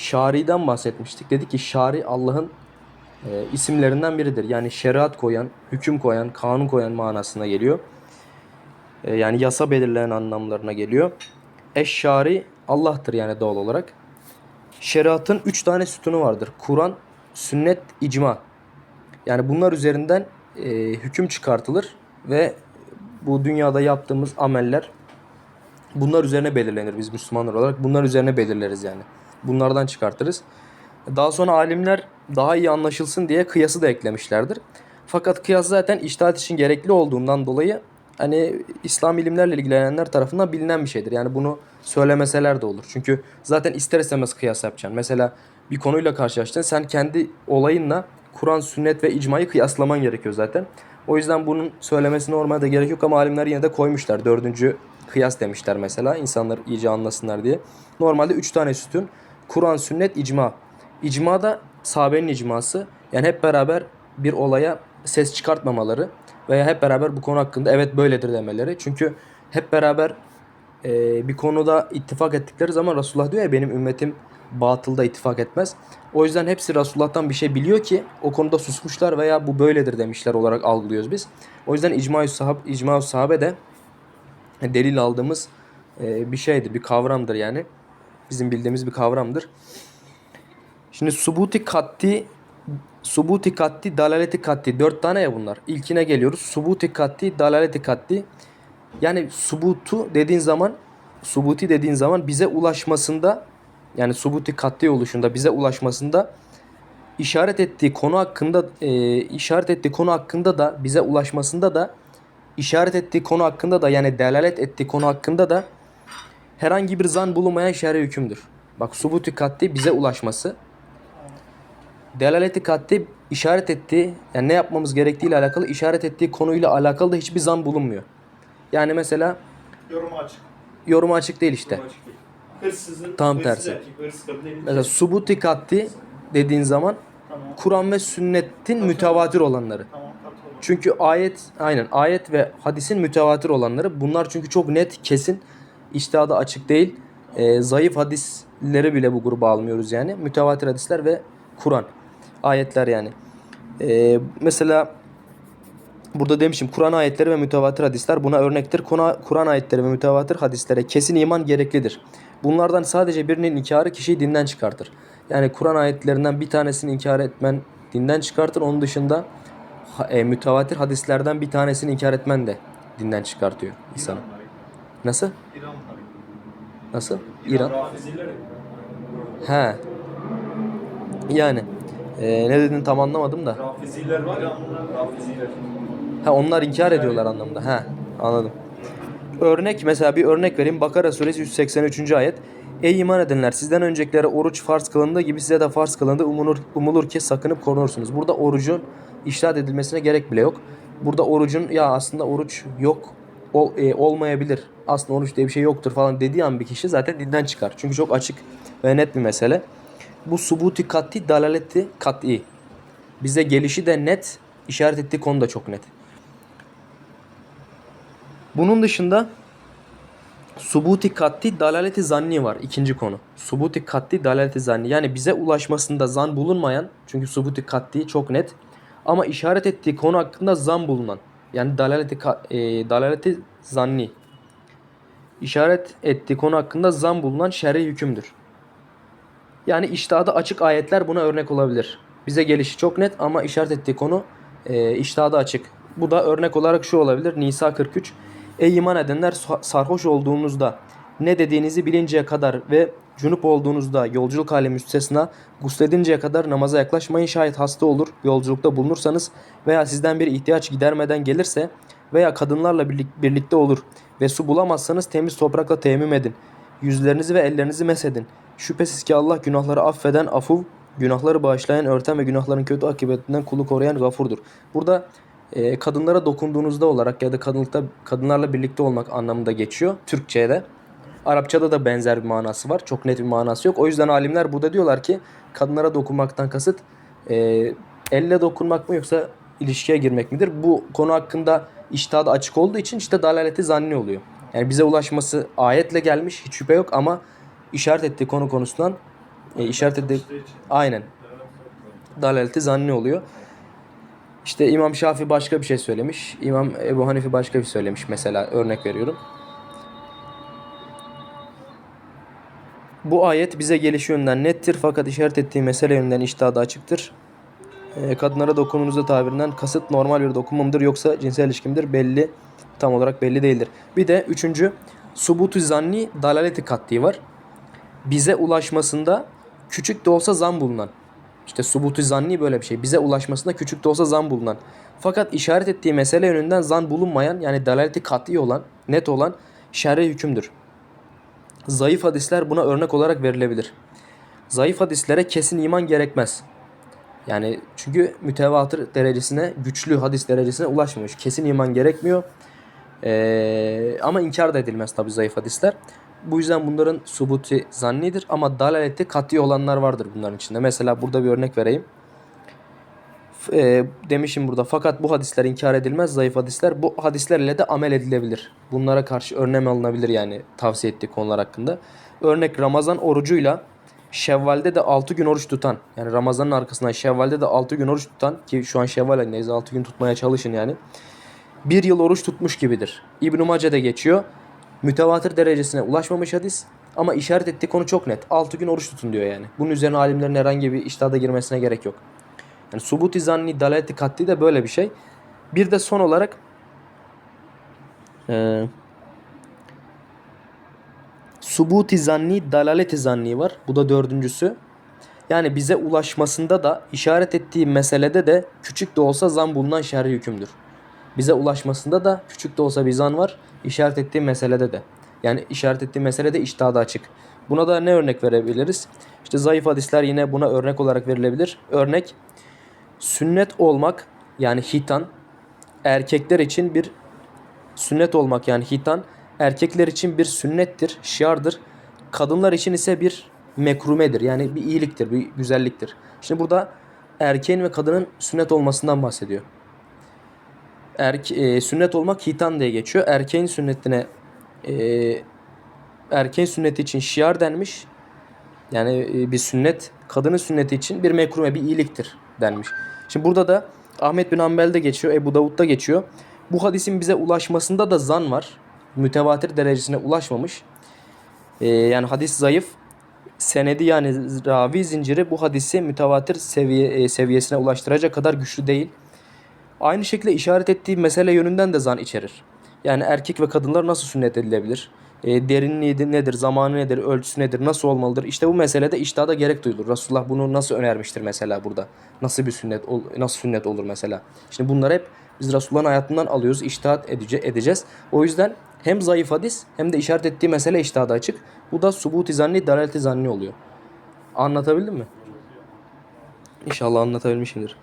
Şari'den bahsetmiştik. Dedi ki Şari Allah'ın e, isimlerinden biridir. Yani şeriat koyan, hüküm koyan, kanun koyan manasına geliyor. E, yani yasa belirleyen anlamlarına geliyor. Eşşari Allah'tır yani doğal olarak. Şeriatın üç tane sütunu vardır. Kur'an, sünnet, icma. Yani bunlar üzerinden e, hüküm çıkartılır ve bu dünyada yaptığımız ameller bunlar üzerine belirlenir biz Müslümanlar olarak. Bunlar üzerine belirleriz yani. Bunlardan çıkartırız. Daha sonra alimler daha iyi anlaşılsın diye kıyası da eklemişlerdir. Fakat kıyas zaten iştahat için gerekli olduğundan dolayı hani İslam ilimlerle ilgilenenler tarafından bilinen bir şeydir. Yani bunu söylemeseler de olur. Çünkü zaten ister istemez kıyas yapacaksın. Mesela bir konuyla karşılaştın. Sen kendi olayınla Kur'an, sünnet ve icmayı kıyaslaman gerekiyor zaten. O yüzden bunun söylemesi normalde gerek yok ama alimler yine de koymuşlar. Dördüncü kıyas demişler mesela insanlar iyice anlasınlar diye. Normalde üç tane sütun. Kur'an, sünnet, icma. İcma da sahabenin icması. Yani hep beraber bir olaya ses çıkartmamaları veya hep beraber bu konu hakkında evet böyledir demeleri. Çünkü hep beraber e, bir konuda ittifak ettikleri zaman Resulullah diyor ya benim ümmetim batılda ittifak etmez. O yüzden hepsi Resulullah'tan bir şey biliyor ki o konuda susmuşlar veya bu böyledir demişler olarak algılıyoruz biz. O yüzden icma-ı sahab, icma sahabe de delil aldığımız e, bir şeydir, bir kavramdır yani. Bizim bildiğimiz bir kavramdır. Şimdi subuti katti subuti katti dalaleti katti dört tane ya bunlar. İlkine geliyoruz. Subuti katti dalaleti katti. Yani subutu dediğin zaman subuti dediğin zaman bize ulaşmasında yani subuti katti oluşunda bize ulaşmasında işaret ettiği konu hakkında e, işaret ettiği konu hakkında da bize ulaşmasında da işaret ettiği konu hakkında da yani delalet ettiği konu hakkında da herhangi bir zan bulunmayan şer'i hükümdür. Bak subuti katti bize ulaşması delaleti katti işaret ettiği yani ne yapmamız gerektiği ile alakalı işaret ettiği konuyla alakalı da hiçbir zan bulunmuyor. Yani mesela Yoruma açık. yoruma açık değil işte. Açık değil. Hırsızın, Tam hırsız tersi. erkek, hırsız kadın. Mesela subuti katti dediğin zaman Tamam. Kur'an ve sünnetin mütevatir olanları. Tamam. Çünkü ayet aynen ayet ve hadisin mütevatir olanları bunlar çünkü çok net kesin iştihada açık değil. Ee, zayıf hadisleri bile bu gruba almıyoruz yani. Mütevatir hadisler ve Kur'an ayetler yani. Ee, mesela burada demişim Kur'an ayetleri ve mütevatir hadisler buna örnektir. Kur'an ayetleri ve mütevatir hadislere kesin iman gereklidir. Bunlardan sadece birinin inkarı kişiyi dinden çıkartır. Yani Kur'an ayetlerinden bir tanesini inkar etmen dinden çıkartır. Onun dışında e, mütevatir hadislerden bir tanesini inkar etmen de dinden çıkartıyor insanı. Nasıl? İranlar. Nasıl? İran. He. Yani e, ne dedin tam anlamadım da. Rafiziler var ya. Rafiziler. Ha onlar inkar ediyorlar anlamda. Ha anladım. Örnek mesela bir örnek vereyim. Bakara suresi 183. ayet. Ey iman edenler sizden öncekilere oruç farz kılındığı gibi size de farz kılındı. Umulur, umulur ki sakınıp korunursunuz. Burada orucun iştahat edilmesine gerek bile yok. Burada orucun ya aslında oruç yok ol, e, olmayabilir. Aslında oruç diye bir şey yoktur falan dediği an bir kişi zaten dinden çıkar. Çünkü çok açık ve net bir mesele. Bu subuti kat'i dalaleti kat'i. Bize gelişi de net, işaret ettiği konu da çok net. Bunun dışında subuti katti dalaleti zanni var. ikinci konu. Subuti katti dalaleti zanni. Yani bize ulaşmasında zan bulunmayan çünkü subuti katti çok net ama işaret ettiği konu hakkında zan bulunan. Yani dalaleti e, dalaleti zanni. İşaret ettiği konu hakkında zan bulunan şer'i hükümdür. Yani iştihada açık ayetler buna örnek olabilir. Bize gelişi çok net ama işaret ettiği konu e, iştihada açık. Bu da örnek olarak şu olabilir. Nisa 43. Ey iman edenler sa- sarhoş olduğunuzda ne dediğinizi bilinceye kadar ve cunup olduğunuzda yolculuk hali müstesna gusledinceye kadar namaza yaklaşmayın. Şayet hasta olur yolculukta bulunursanız veya sizden bir ihtiyaç gidermeden gelirse veya kadınlarla birlik- birlikte olur ve su bulamazsanız temiz toprakla teyemmüm edin. Yüzlerinizi ve ellerinizi mesedin. Şüphesiz ki Allah günahları affeden afuv, günahları bağışlayan, örten ve günahların kötü akıbetinden kulu koruyan gafurdur. Burada e, kadınlara dokunduğunuzda olarak ya da kadınlıkta kadınlarla birlikte olmak anlamında geçiyor Türkçe'de. Arapçada da benzer bir manası var. Çok net bir manası yok. O yüzden alimler burada diyorlar ki kadınlara dokunmaktan kasıt e, elle dokunmak mı yoksa ilişkiye girmek midir? Bu konu hakkında iştihada açık olduğu için işte dalaleti zanni oluyor. Yani bize ulaşması ayetle gelmiş hiç şüphe yok ama işaret ettiği konu konusundan e, işaret İşte için. aynen dalaleti zanni oluyor. İşte İmam Şafii başka bir şey söylemiş. İmam Ebu Hanife başka bir şey söylemiş mesela örnek veriyorum. Bu ayet bize geliş yönünden nettir fakat işaret ettiği mesele yönünden iştihada açıktır. Ee, kadınlara dokununuza tabirinden kasıt normal bir dokunma mıdır yoksa cinsel ilişki midir belli tam olarak belli değildir. Bir de üçüncü subutu zanni dalaleti katli var. Bize ulaşmasında küçük de olsa zan bulunan. İşte subutu zanni böyle bir şey. Bize ulaşmasında küçük de olsa zan bulunan. Fakat işaret ettiği mesele yönünden zan bulunmayan yani dalaleti kat'i olan, net olan şer'i hükümdür. Zayıf hadisler buna örnek olarak verilebilir. Zayıf hadislere kesin iman gerekmez. Yani çünkü mütevatır derecesine, güçlü hadis derecesine ulaşmamış. Kesin iman gerekmiyor. Ee, ama inkar da edilmez tabi zayıf hadisler. Bu yüzden bunların subuti zannidir ama dalaleti kat'i olanlar vardır bunların içinde. Mesela burada bir örnek vereyim. E, demişim burada fakat bu hadisler inkar edilmez zayıf hadisler bu hadislerle de amel edilebilir. Bunlara karşı önlem alınabilir yani tavsiye ettiği konular hakkında. Örnek Ramazan orucuyla Şevval'de de 6 gün oruç tutan yani Ramazan'ın arkasından Şevval'de de 6 gün oruç tutan ki şu an Şevval ayındayız 6 gün tutmaya çalışın yani. Bir yıl oruç tutmuş gibidir. İbn-i Mace'de geçiyor. Mütevatir derecesine ulaşmamış hadis ama işaret ettiği konu çok net. 6 gün oruç tutun diyor yani. Bunun üzerine alimlerin herhangi bir iştihada girmesine gerek yok. Yani subuti zanni dalaleti katli de böyle bir şey. Bir de son olarak eee subuti zanni dalaleti zanni var. Bu da dördüncüsü. Yani bize ulaşmasında da işaret ettiği meselede de küçük de olsa zan bulunan şer'i hükümdür. Bize ulaşmasında da küçük de olsa bir zan var. işaret ettiği meselede de. Yani işaret ettiği meselede iştihada açık. Buna da ne örnek verebiliriz? İşte zayıf hadisler yine buna örnek olarak verilebilir. Örnek sünnet olmak yani hitan erkekler için bir sünnet olmak yani hitan erkekler için bir sünnettir, şiardır. Kadınlar için ise bir mekrumedir. Yani bir iyiliktir, bir güzelliktir. Şimdi burada erkeğin ve kadının sünnet olmasından bahsediyor. Erke, e, sünnet olmak hitan diye geçiyor. Erkeğin sünnetine e, erkeğin sünneti için şiar denmiş. Yani e, bir sünnet, kadının sünneti için bir mekrume, bir iyiliktir denmiş. Şimdi burada da Ahmet bin Hanbel'de geçiyor, Ebu Davud'da geçiyor. Bu hadisin bize ulaşmasında da zan var. Mütevatir derecesine ulaşmamış. Ee, yani hadis zayıf. Senedi yani ravi zinciri bu hadisi mütevatir seviye, e, seviyesine ulaştıracak kadar güçlü değil. Aynı şekilde işaret ettiği mesele yönünden de zan içerir. Yani erkek ve kadınlar nasıl sünnet edilebilir? E, derinliği de nedir, zamanı nedir, ölçüsü nedir, nasıl olmalıdır? İşte bu meselede iştihada gerek duyulur. Resulullah bunu nasıl önermiştir mesela burada? Nasıl bir sünnet, nasıl sünnet olur mesela? Şimdi bunlar hep biz Resulullah'ın hayatından alıyoruz, iştihat edice, edeceğiz. O yüzden hem zayıf hadis hem de işaret ettiği mesele iştihada açık. Bu da subut-i zanni, dalaleti zanni oluyor. Anlatabildim mi? İnşallah anlatabilmişimdir.